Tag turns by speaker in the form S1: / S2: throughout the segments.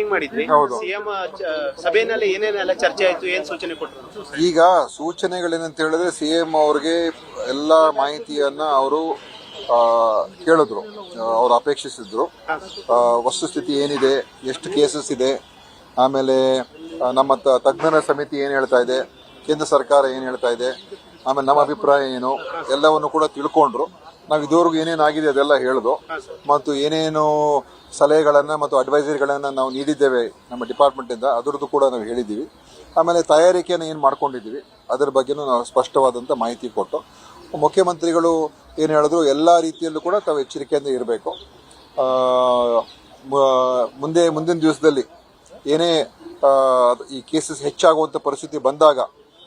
S1: ಮಾಡಿದ್ರಿ.
S2: ಹೌದು.
S1: ಸಿಎಂ ಸಭೆಯಲ್ಲಿ ಏನೇನೆಲ್ಲ ಚರ್ಚೆ ಆಯ್ತು ಏನ್ ಸೂಚನೆ ಕೊಟ್ಟರು
S2: ಈಗ ಸೂಚನೆಗಳೇನಂತ ಹೇಳಿದ್ರೆ ಸಿ ಎಂ ಅವ್ರಿಗೆ ಎಲ್ಲ ಮಾಹಿತಿಯನ್ನ ಅವರು ಕೇಳಿದ್ರು ಅವರು ಅಪೇಕ್ಷಿಸಿದ್ರು. ಆ, ವಸ್ತುಸ್ಥಿತಿ ಏನಿದೆ ಎಷ್ಟು ಕೇಸಸ್ ಇದೆ ಆಮೇಲೆ ಆ, ನಮ್ಮ ತ- ತಜ್ಞರ ಸಮಿತಿ ಏನು ಹೇಳ್ತಾ ಇದೆ ಕೇಂದ್ರ ಸರ್ಕಾರ ಏನು ಹೇಳ್ತಾ ಇದೆ ಆಮೇಲೆ ನಮ್ಮ ಅಭಿಪ್ರಾಯ ಏನು? ಎಲ್ಲವನ್ನು ಕೂಡ ತಿಳ್ಕೊಂಡ್ರು. ನಾವು ಇದುವರೆಗೂ ಏನೇನಾಗಿದೆ ಅದೆಲ್ಲ ಹೇಳಿದ್ರು ಮತ್ತು ಏನೇನು ಸಲಹೆಗಳನ್ನು ಮತ್ತು ಅಡ್ವೈಸರಿಗಳನ್ನು ನಾವು ನೀಡಿದ್ದೇವೆ ನಮ್ಮ ಡಿಪಾರ್ಟ್ಮೆಂಟಿಂದ ಅದರದ್ದು ಕೂಡ ನಾವು ಹೇಳಿದ್ದೀವಿ. ಆಮೇಲೆ ತಯಾರಿಕೆಯನ್ನು ಏನು ಮಾಡ್ಕೊಂಡಿದ್ದೀವಿ, ಅದರ ಬಗ್ಗೆನೂ ನಾವು ಸ್ಪಷ್ಟವಾದಂಥ ಮಾಹಿತಿ ಕೊಟ್ಟು, ಮುಖ್ಯಮಂತ್ರಿಗಳು ಏನು ಹೇಳಿದ್ರು, ಎಲ್ಲ ರೀತಿಯಲ್ಲೂ ಕೂಡ ತಾವು ಎಚ್ಚರಿಕೆಯಿಂದ ಇರಬೇಕು. ಮುಂದೆ, ಮುಂದಿನ ದಿವಸದಲ್ಲಿ ಏನೇ ಈ ಕೇಸಸ್ ಹೆಚ್ಚಾಗುವಂಥ ಪರಿಸ್ಥಿತಿ ಬಂದಾಗ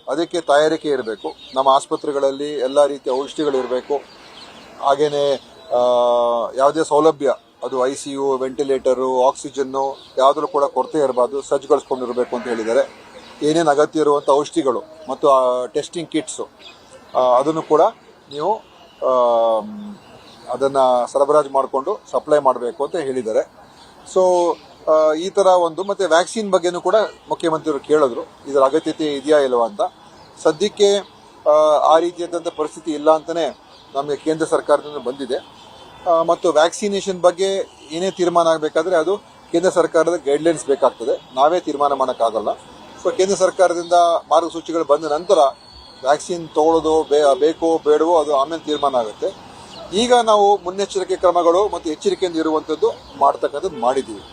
S2: ಅದಕ್ಕೆ ತಯಾರಿಕೆ ಇರಬೇಕು. ನಮ್ಮ ಆಸ್ಪತ್ರೆಗಳಲ್ಲಿ ಎಲ್ಲ ರೀತಿಯ ಔಷಧಿಗಳಿರಬೇಕು. ಆ, ಯಾವುದೇ ಸೌಲಭ್ಯ ಅದು I C U ventilator oxygen ಯಾವುದೂ ಕೂಡ ಕೊರತೆ ಇರಬಾರ್ದು ಸಜ್ಜುಗೊಳಿಸ್ಕೊಂಡಿರಬೇಕು ಅಂತ ಹೇಳಿದ್ದಾರೆ. ಏನೇನು ಅಗತ್ಯ ಇರುವಂಥ ಔಷಧಿಗಳು ಮತ್ತು ಟೆಸ್ಟಿಂಗ್ ಕಿಟ್ಸು ಅದನ್ನು ಕೂಡ ನೀವು ಅದನ್ನು ಸರಬರಾಜು ಮಾಡಿಕೊಂಡು ಸಪ್ಲೈ ಮಾಡಬೇಕು ಅಂತ ಹೇಳಿದ್ದಾರೆ. ಸೊ ಈ ತರ ಒಂದು ಮತ್ತೆ ವ್ಯಾಕ್ಸಿನ್ ಬಗ್ಗೆನೂ ಕೂಡ ಮುಖ್ಯಮಂತ್ರಿಯವರು ಕೇಳಿದ್ರು. ಇದರ ಅಗತ್ಯತೆ ಇದೆಯಾ ಇಲ್ವಾ ಅಂತ. ಸದ್ಯಕ್ಕೆ ಆ, ಆ ರೀತಿಯಾದಂಥ ಪರಿಸ್ಥಿತಿ ಇಲ್ಲ ಅಂತಲೇ ನಮಗೆ ಕೇಂದ್ರ ಸರ್ಕಾರದಿಂದ ಬಂದಿದೆ. ಮತ್ತು ವ್ಯಾಕ್ಸಿನೇಷನ್ ಬಗ್ಗೆ ಏನೇ ತೀರ್ಮಾನ ಆಗಬೇಕಾದ್ರೆ ಅದು ಕೇಂದ್ರ ಸರ್ಕಾರದ ಗೈಡ್ಲೈನ್ಸ್ ಬೇಕಾಗ್ತದೆ. ನಾವೇ ತೀರ್ಮಾನ ಮಾಡೋಕ್ಕಾಗಲ್ಲ. ಸೊ ಕೇಂದ್ರ ಸರ್ಕಾರದಿಂದ ಮಾರ್ಗಸೂಚಿಗಳು ಬಂದ ನಂತರ ವ್ಯಾಕ್ಸಿನ್ ತಗೊಳ್ಳೋದು ಬೇ ಬೇಕೋ ಬೇಡವೋ ಅದು ಆಮೇಲೆ ತೀರ್ಮಾನ ಆಗುತ್ತೆ. ಈಗ ನಾವು ಮುನ್ನೆಚ್ಚರಿಕೆ ಕ್ರಮಗಳು ಮತ್ತು ಎಚ್ಚರಿಕೆಯಿಂದ ಇರುವಂಥದ್ದು ಮಾಡ್ತಕ್ಕಂಥದ್ದು ಮಾಡಿದ್ದೀವಿ.